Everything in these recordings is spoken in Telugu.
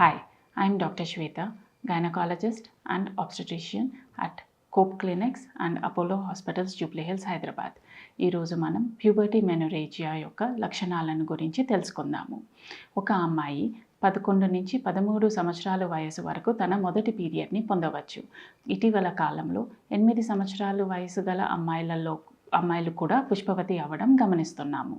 Hi, I'm Dr. Shweta, gynecologist and obstetrician at cope clinics and Apollo hospitals Jubilee Hills Hyderabad ఈరోజు మనం ప్యూబర్టీ మెనోరేజియా యొక్క లక్షణాలను గురించి తెలుసుకుందాము. ఒక అమ్మాయి పదకొండు నుంచి పదమూడు సంవత్సరాల వయసు వరకు తన మొదటి పీరియడ్ని పొందవచ్చు. ఇటీవల కాలంలో ఎనిమిది సంవత్సరాలు వయసు గల అమ్మాయిలలో అమ్మాయిలు కూడా పుష్పవతి అవ్వడం గమనిస్తున్నాము.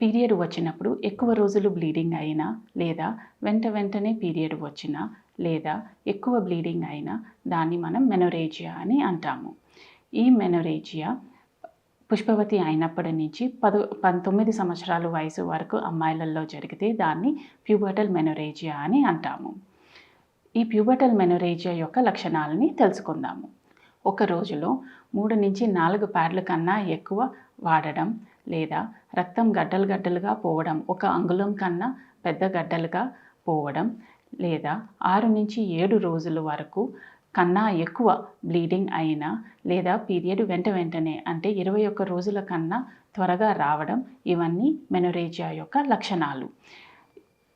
పీరియడ్ వచ్చినప్పుడు ఎక్కువ రోజులు బ్లీడింగ్ అయినా లేదా వెంట వెంటనే పీరియడ్ వచ్చినా లేదా ఎక్కువ బ్లీడింగ్ అయినా దాన్ని మనం మెనోరేజియా అని అంటాము. ఈ మెనోరేజియా పుష్పవతి అయినప్పటి నుంచి పదు పంతొమ్మిది సంవత్సరాల వయసు వరకు అమ్మాయిలలో జరిగితే దాన్ని ప్యూబర్టల్ మెనోరేజియా అని అంటాము. ఈ ప్యూబర్టల్ మెనోరేజియా యొక్క లక్షణాలని తెలుసుకుందాము. ఒక రోజులో మూడు నుంచి నాలుగు ప్యాడ్ల కన్నా ఎక్కువ వాడడం లేదా రక్తం గడ్డలు గడ్డలుగా పోవడం ఒక అంగుళం కన్నా పెద్ద గడ్డలుగా పోవడం లేదా ఆరు నుంచి ఏడు రోజుల వరకు కన్నా ఎక్కువ బ్లీడింగ్ అయినా లేదా పీరియడ్ వెంట వెంటనే అంటే ఇరవై ఒక్క రోజుల కన్నా త్వరగా రావడం ఇవన్నీ మెనోరేజియా యొక్క లక్షణాలు.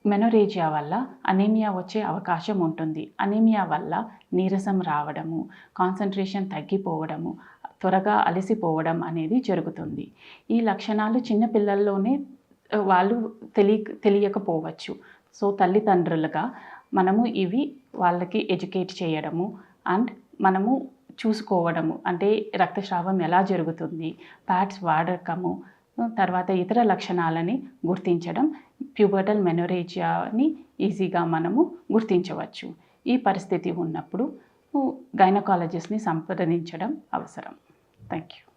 మెనోరేజియా వల్ల అనీమియా వచ్చే అవకాశం ఉంటుంది. అనీమియా వల్ల నీరసం రావడము కాన్సన్ట్రేషన్ తగ్గిపోవడము త్వరగా అలసిపోవడం అనేది జరుగుతుంది. ఈ లక్షణాలు చిన్నపిల్లల్లోనే వాళ్ళు తెలియ తెలియకపోవచ్చు. సో తల్లిదండ్రులుగా మనము ఇవి వాళ్ళకి ఎడ్యుకేట్ చేయడము అండ్ మనము చూసుకోవడము. అంటే రక్తస్రావం ఎలా జరుగుతుంది ప్యాడ్స్ వాడకము తర్వాత ఇతర లక్షణాలని గుర్తించడం ప్యూబర్టల్ మెనోరేజియాని ఈజీగా మనము గుర్తించవచ్చు. ఈ పరిస్థితి ఉన్నప్పుడు గైనకాలజిస్ట్ని సంప్రదించడం అవసరం. Thank you.